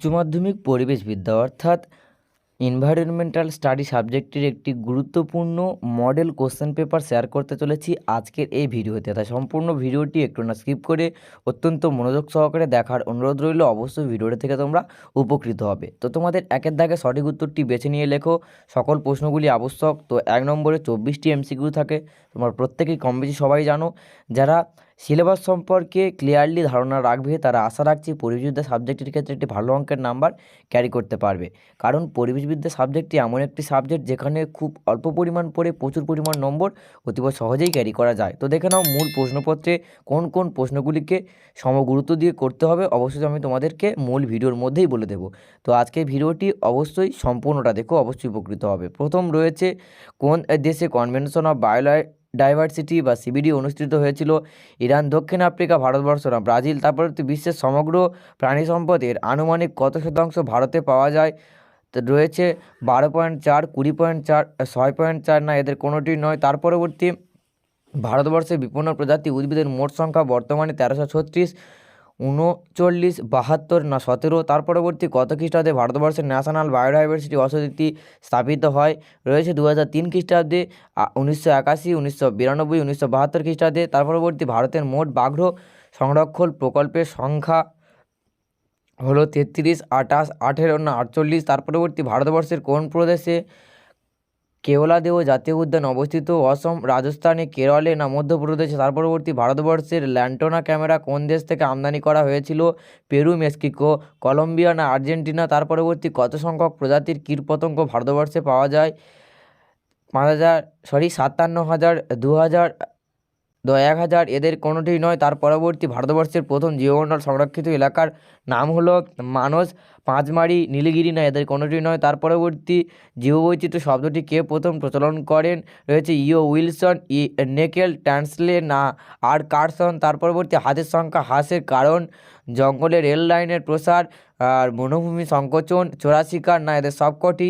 উচ্চ মাধ্যমিক পরিবেশবিদ্যা অর্থাৎ এনভায়রনমেন্টাল স্টাডি সাবজেক্টের একটি গুরুত্বপূর্ণ মডেল কোশ্চেন পেপার শেয়ার করতে চলেছি আজকের এই ভিডিওতে। তাই সম্পূর্ণ ভিডিওটি একটু না স্কিপ করে অত্যন্ত মনোযোগ সহকারে দেখার অনুরোধ রইল, অবশ্যই ভিডিওটি থেকে তোমরা উপকৃত হবে। তো তোমাদের একের দাগে সঠিক উত্তরটি বেছে নিয়ে লেখো। সকল প্রশ্নগুলি আবশ্যক। তো এক নম্বরে চব্বিশটি এমসিকিউ থাকে। তোমরা প্রত্যেকেই কম বেশি সবাই জানো। যারা সিলেবাস সম্পর্কে ক্লিয়ারলি ধারণা রাখবে, তারা আশা রাখছি পরিবেশবিদ্যা সাবজেক্টের ক্ষেত্রে একটি ভালো অঙ্কের নাম্বার ক্যারি করতে পারবে। কারণ পরিবেশবিদ্যা সাবজেক্টটি এমন একটি সাবজেক্ট যেখানে খুব অল্প পরিমাণ পড়ে প্রচুর পরিমাণ নম্বর অতীব সহজেই ক্যারি করা যায়। তো দেখে নাও মূল প্রশ্নপত্রে কোন কোন প্রশ্নগুলিকে সমগুরুত্ব দিয়ে করতে হবে, অবশ্যই আমি তোমাদেরকে মূল ভিডিওর মধ্যেই বলে দেবো। তো আজকে ভিডিওটি অবশ্যই সম্পূর্ণটা দেখো, অবশ্যই উপকৃত হবে। প্রথম রয়েছে, কোন দেশে কনভেনশন অফ বায়োলয় ডাইভার্সিটি বা সিবিডি অনুষ্ঠিত হয়েছিল ইরান, দক্ষিণ আফ্রিকা, ভারতবর্ষ না ব্রাজিল। তারপর বিশ্বের সমগ্র প্রাণী সম্পদের আনুমানিক কত শতাংশ ভারতে পাওয়া যায়? রয়েছে বারো পয়েন্ট চার, কুড়ি পয়েন্ট চার, ছয় পয়েন্ট চার না, এদের কোনোটি নয়। তার পরবর্তী ভারতবর্ষে বিপন্ন প্রজাতি উদ্ভিদের মোট সংখ্যা বর্তমানে তেরোশো ছত্রিশ। উনচল্লিশ বাহাত্তর না সতেরো, তার পরবর্তী কত খ্রিস্টাব্দে ভারতবর্ষের ন্যাশনাল বায়োডাইভার্সিটি অথরিটি স্থাপিত হয়? রয়েছে দু হাজার তিন খ্রিস্টাব্দে উনিশশো একাশি, উনিশশো বিরানব্বই, উনিশশো বাহাত্তর খ্রিস্টাব্দে, তার পরবর্তী ভারতের মোট বাঘ্র সংরক্ষণ প্রকল্পের সংখ্যা হলো তেত্রিশ, আঠাশ, আঠেরো না আটচল্লিশ, তার পরবর্তী ভারতবর্ষের কোন প্রদেশে কেওলাদেও জাতীয় উদ্যান অবস্থিত অসম, রাজস্থানে কেরলে না মধ্যপ্রদেশে? তার পরবর্তী ভারতবর্ষের ল্যান্টোনা ক্যামেরা কোন দেশ থেকে আমদানি করা হয়েছিল? পেরু, মেক্সিকো, কলম্বিয়া না আর্জেন্টিনা? তার পরবর্তী কত সংখ্যক প্রজাতির কীটপতঙ্গ ভারতবর্ষে পাওয়া যায়? পাঁচ হাজার সরি সাতান্ন হাজার, দু হাজার দ এক হাজার এদের কোনোটিই নয়। তার পরবর্তী ভারতবর্ষের প্রথম জীবমণ্ডল সংরক্ষিত এলাকার নাম হলো মানস পাঁচমারি নীলগিরি না, এদের কোনোটি নয়। তার পরবর্তী জীববৈচিত্র্য শব্দটি কে প্রথম প্রচলন করেন? রয়েছে ইও উইলসন, ই নেকেল ট্যান্সলে না, আর কারসন। তার পরবর্তী হাতের সংখ্যা হ্রাসের কারণ, জঙ্গলে রেল লাইনের প্রসার, আর বনভূমি সংকোচন চোরাশিকার না, এদের সবকটি।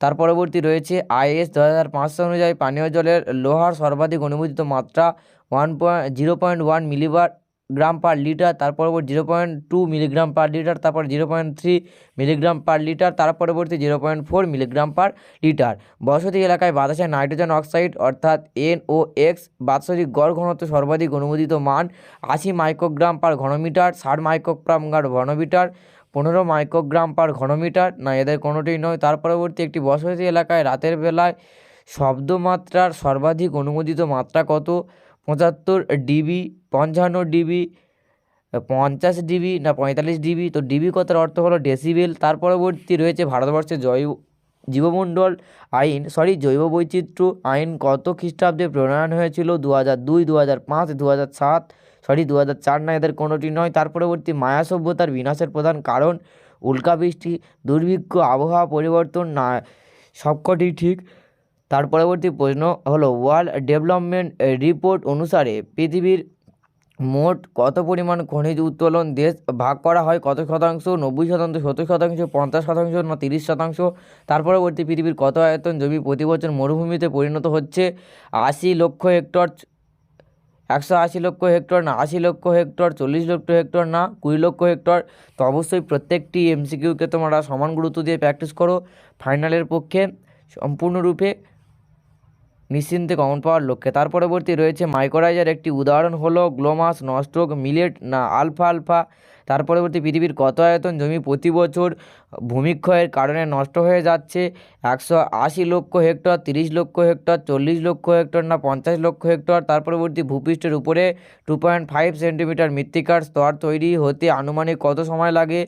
তার পরবর্তী রয়েছে আইএস দু হাজার পাঁচশো অনুযায়ী পানীয় জলের লোহার সর্বাধিক অনুমোদিত মাত্রা one point zero point one milligram per litre তার পরবর্তী zero point two milligram per litre তারপর zero point three milligram per litre তার পরবর্তী zero point four milligram per litre বসতি এলাকায় বাতাসে নাইট্রোজেন অক্সাইড অর্থাৎ এন ও এক্স বাৎসরিক গড় ঘনত্ব সর্বাধিক অনুমোদিত মান আশি মাইক্রোগ্রাম পার ঘনমিটার, ষাট মাইক্রোগ্রাম পার ঘনমিটার, পনেরো মাইক্রোগ্রাম পার ঘনমিটার। না, এদের কোনোটিই নয়। তার পরবর্তী একটি বসতি এলাকায় রাতের বেলায় শব্দমাত্রার সর্বাধিক অনুমোদিত মাত্রা কত? পঁচাত্তর ডিবি, পঞ্চান্ন ডিবি, পঞ্চাশ ডিবি না পঁয়তাল্লিশ ডিবি। তো ডিবি কথার অর্থ হলো ডেসিবেল। তার পরবর্তী রয়েছে ভারতবর্ষের জৈব, জীবমণ্ডল আইন। সরি, জৈব বৈচিত্র্য আইন কত খ্রিস্টাব্দে প্রণয়ন হয়েছিল? দু হাজার দুই দু হাজার পাঁচ দু হাজার সাত। সরি দু হাজার চার না, এদের কোনোটি নয়। তার পরবর্তী মায়া সভ্যতার বিনাশের প্রধান কারণ উল্কাবৃষ্টি, দুর্ভিক্ষ, আবহাওয়া পরিবর্তন, না, সবকটি ঠিক। তার পরবর্তী প্রশ্ন হলো ওয়ার্ল্ড ডেভেলপমেন্ট রিপোর্ট অনুসারে পৃথিবীর মোট কত পরিমাণ খনিজ উত্তোলন দেশ ভাগ করা হয়? কত শতাংশ? নব্বই শতাংশ, সত্তর শতাংশ, পঞ্চাশ শতাংশ না তিরিশ শতাংশ? তার পরবর্তী পৃথিবীর কত আয়তন জমি প্রতি বছর মরুভূমিতে পরিণত হচ্ছে? আশি লক্ষ হেক্টর, একশো আশি লক্ষ হেক্টর না আশি লক্ষ হেক্টর, চল্লিশ লক্ষ হেক্টর না কুড়ি লক্ষ হেক্টর? তো অবশ্যই প্রত্যেকটি এমসিকিউকে তোমরা সমান গুরুত্ব দিয়ে প্র্যাকটিস করো। ফাইনালের পক্ষে সম্পূর্ণরূপে নিশ্চিন্তে কমন পাওয়ার লক্ষ্যে। তার পরবর্তী রয়েছে মাইকোরাইজার একটি উদাহরণ হলো গ্লোমাস নস্ট্রোক মিলেট না আলফা আলফা তার পরবর্তী পৃথিবীর কত আয়তন জমি প্রতি বছর ভূমিক্ষয়ের কারণে নষ্ট হয়ে যাচ্ছে? একশো আশি লক্ষ হেক্টর, তিরিশ লক্ষ হেক্টর, চল্লিশ লক্ষ হেক্টর, না, পঞ্চাশ লক্ষ হেক্টর? তার পরবর্তী ভূপৃষ্ঠের উপরে টু পয়েন্ট ফাইভ সেন্টিমিটার মৃত্তিকার স্তর তৈরি হতে আনুমানিক কত সময় লাগে?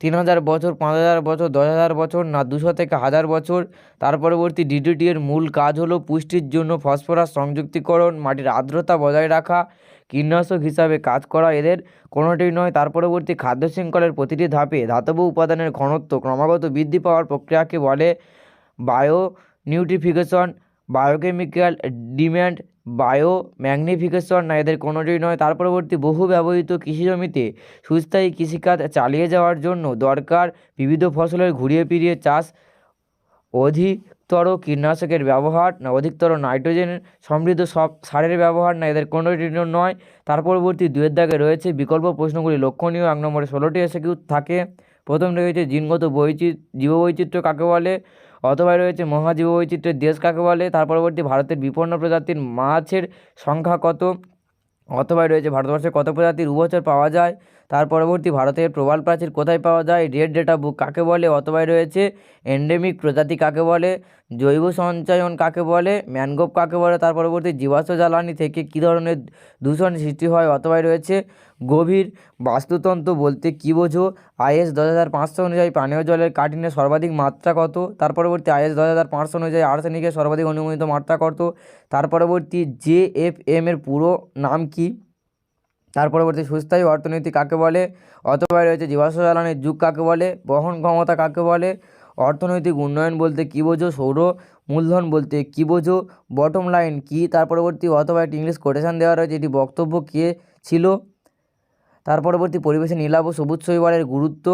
তিন হাজার বছর, পাঁচ হাজার বছর, দশ হাজার বছর না দুশো থেকে হাজার বছর। তার পরবর্তী ডিডিটি এর মূল কাজ হলো পুষ্টির জন্য ফসফরাস সংযুক্তিকরণ, মাটির আর্দ্রতা বজায় রাখা, কীটনাশক হিসাবে কাজ করা এদের কোনোটিই নয়। তার পরবর্তী খাদ্য শৃঙ্খলের প্রতিটি ধাপে ধাতব উপাদানের ঘনত্ব ক্রমাগত বৃদ্ধি পাওয়ার প্রক্রিয়াকে বলে bio nutrification biochemical demand bio magnification না এদের কোনোটিই নয়। তার পরবর্তী বহু ব্যবহৃত কৃষি জমিতে সুস্থায়ী কৃষিকাজ চালিয়ে যাওয়ার জন্য দরকার বিবিধ ফসলের ঘুরিয়ে ফিরিয়ে চাষ, অধিকতর কীটনাশকের ব্যবহার, না অধিকতর নাইট্রোজেন সমৃদ্ধ সব সারের ব্যবহার, না এদের কোনোটি নয়। তার পরবর্তী দুয়ের দাগে রয়েছে বিকল্প প্রশ্নগুলি লক্ষণীয়। এক নম্বরে ষোলোটি এসে থাকে? প্রথম রয়েছে জিনগত বৈচিত্র, জীববৈচিত্র্য কাকে বলে? অথবা রয়েছে মহাজীব বৈচিত্র্যের দেশ কাকে বলে? তার পরবর্তী ভারতের বিপন্ন প্রজাতির মাছের সংখ্যা কত? অথবা রয়েছে ভারতবর্ষে কত প্রজাতির উভচর পাওয়া যায়? তার পরবর্তী ভারতের প্রবাল প্রাচীর কোথায় পাওয়া যায়? রেড ডেটা বুক কাকে বলে? অথবা রয়েছে। এন্ডেমিক প্রজাতি কাকে বলে? জৈব সঞ্চয়ন কাকে বলে? ম্যানগ্রোভ কাকে বলে? তার পরবর্তী জীবাশ্ম জ্বালানি থেকে কী ধরনের দূষণ সৃষ্টি হয়? অথবা রয়েছে। গভীর বাস্তুতন্ত্র বলতে কী বোঝো? আইএস দশ হাজার পাঁচশো অনুযায়ী পানীয় জলের কাঠিন্যের সর্বাধিক মাত্রা কত? তার পরবর্তী আইএস দশ হাজার পাঁচশো অনুযায়ী আর্সেনিকের সর্বাধিক অনুমোদিত মাত্রা কত? তার পরবর্তী জে এফ এম এর পুরো নাম কী? তার পরবর্তী সুস্থায়ী অর্থনীতি কাকে বলে? অথবা রয়েছে জীবাশ্ম জ্বালানির যুগ কাকে বলে? বহন ক্ষমতা কাকে বলে? অর্থনৈতিক উন্নয়ন বলতে কী বোঝো? সৌর, মূলধন বলতে কী বোঝো? বটম লাইন কী? তার পরবর্তী অথবা একটি ইংলিশ কোটেশন দেওয়া রয়েছে, এটি বক্তব্য কে ছিল? তার পরবর্তী পরিবেশে নীলাভ সবুজ শৈবালের গুরুত্ব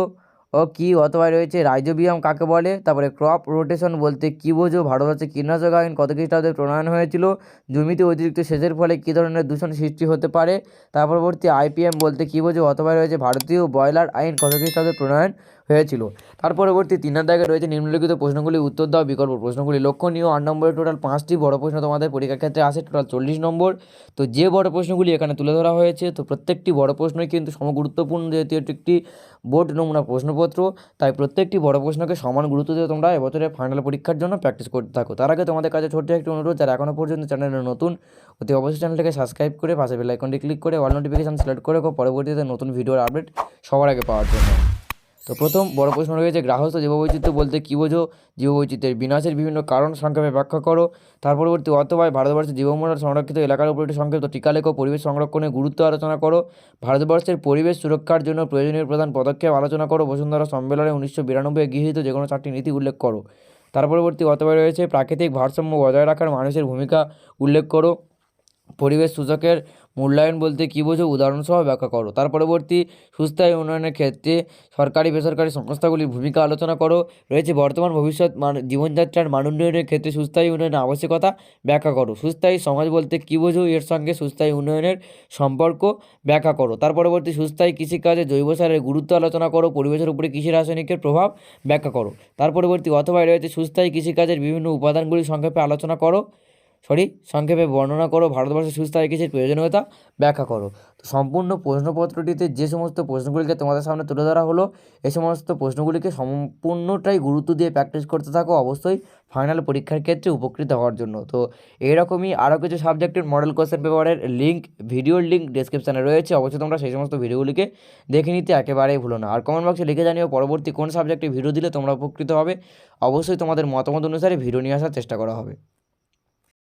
ও কি অথবা রয়েছে? রাইজোবিয়াম কাকে বলে? তারপরে ক্রপ রোটেশন বলতে কী বোঝো? ভারতবর্ষে কীটনাশক আইন কত খ্রিস্টাব্দে প্রণয়ন হয়েছিল? জমিতে অতিরিক্ত সেচের ফলে কী ধরনের দূষণ সৃষ্টি হতে পারে? তারপরবর্তী আইপিএম বলতে কী বোঝো? অথবা রয়েছে ভারতীয় ব্রয়লার আইন কত খ্রিস্টাব্দে প্রণয়ন হয়েছিল। তার পরবর্তী তিন দাগে রয়েছে নিম্নলিখিত প্রশ্নগুলি, উত্তর দেওয়া বিকল্প প্রশ্নগুলি। লক্ষণীয়, আট নম্বরে টোটাল পাঁচটি বড় প্রশ্ন তোমাদের পরীক্ষার ক্ষেত্রে আসে টোটাল চল্লিশ নম্বর। তো যে বড় প্রশ্নগুলি এখানে তুলে ধরা হয়েছে, তো প্রত্যেকটি বড় প্রশ্নই কিন্তু সমগুরুত্বপূর্ণ যেহেতু এটি একটি বোর্ড নমুনা প্রশ্নপত্র, তাই প্রত্যেকটি বড় প্রশ্নকে সমান গুরুত্ব দিয়ে তোমরা এবছরের ফাইনাল পরীক্ষার জন্য প্র্যাকটিস করতে থাকো। তার আগে তোমাদের কাছে ছোট্ট একটি অনুরোধ, যারা এখনও পর্যন্ত চ্যানেলে নতুন, অতি অবশ্যই চ্যানেলটাকে সাবস্ক্রাইব করে পাশে বেল আইকনটি ক্লিক করে অল নোটিফিকেশান সিলেক্ট করে পরবর্তীতে নতুন ভিডিওর আপডেট সবার আগে পাওয়ার জন্য। তো প্রথম বড় প্রশ্ন রয়েছে গ্রাহস্থ জীববৈচিত্র্য বলতে কী বোঝো? জীববৈচিত্র্যের বিনাশের বিভিন্ন কারণ সংক্ষেপে ব্যাখ্যা করো। তার পরবর্তী অথবা ভারতবর্ষের জীবমণ্ডল সংরক্ষিত এলাকার উপর একটি সংক্ষিপ্ত টিকা লেখো, পরিবেশ সংরক্ষণের গুরুত্ব আলোচনা করো। ভারতবর্ষের পরিবেশ সুরক্ষার জন্য প্রয়োজনীয় প্রধান পদক্ষেপ আলোচনা করো। বসুন্ধরা সম্মেলনে উনিশশো বিরানব্বই গৃহীত যে কোনো চারটি নীতি উল্লেখ করো। তার পরবর্তী অথবা রয়েছে প্রাকৃতিক ভারসাম্য বজায় রাখার মানুষের ভূমিকা উল্লেখ করো। পরিবেশ সূচকের মূল্যায়ন বলতে কী বোঝো? উদাহরণসহ ব্যাখ্যা করো। তার পরবর্তী সুস্থায়ী উন্নয়নের ক্ষেত্রে সরকারি, বেসরকারি সংস্থাগুলির ভূমিকা আলোচনা করো। রয়েছে বর্তমান, ভবিষ্যৎ মান জীবনযাত্রার মান উন্নয়নের ক্ষেত্রে সুস্থায়ী উন্নয়নের আবশ্যকতা ব্যাখ্যা করো। সুস্থায়ী সমাজ বলতে কী বোঝো? এর সঙ্গে সুস্থায়ী উন্নয়নের সম্পর্ক ব্যাখ্যা করো। তার পরবর্তী সুস্থায়ী কৃষিকাজে জৈব সারের গুরুত্ব আলোচনা করো। পরিবেশের উপরে কৃষি রাসায়নিকের প্রভাব ব্যাখ্যা করো। তার পরবর্তী অথবা রয়েছে সুস্থায়ী কৃষিকাজের বিভিন্ন উপাদানগুলি সংক্ষেপে আলোচনা করো। সরি, সংক্ষেপে বর্ণনা করো ভারতবর্ষের সুস্থায়ী কৃষির প্রয়োজনীয়তা ব্যাখ্যা করো। তো সম্পূর্ণ প্রশ্নপত্রটিতে যে সমস্ত প্রশ্নগুলিকে তোমাদের সামনে তুলে ধরা হলো এই সমস্ত প্রশ্নগুলিকে সম্পূর্ণটাই গুরুত্ব দিয়ে প্র্যাকটিস করতে থাকো, অবশ্যই ফাইনাল পরীক্ষার ক্ষেত্রে উপকৃত হওয়ার জন্য। তো এরকমই আরও কিছু সাবজেক্টের মডেল কোশ্চেন পেপারের লিঙ্ক ভিডিওর লিঙ্ক ডিসক্রিপশানে রয়েছে, অবশ্যই তোমরা সেই সমস্ত ভিডিওগুলিকে দেখে নিতে একেবারেই ভুলো না। আর কমেন্ট বক্সে লিখে জানিও পরবর্তী কোন সাবজেক্টে ভিডিও দিলে তোমরা উপকৃত হবে। অবশ্যই তোমাদের মতামত অনুসারে ভিডিও নিয়ে আসার চেষ্টা করা হবে।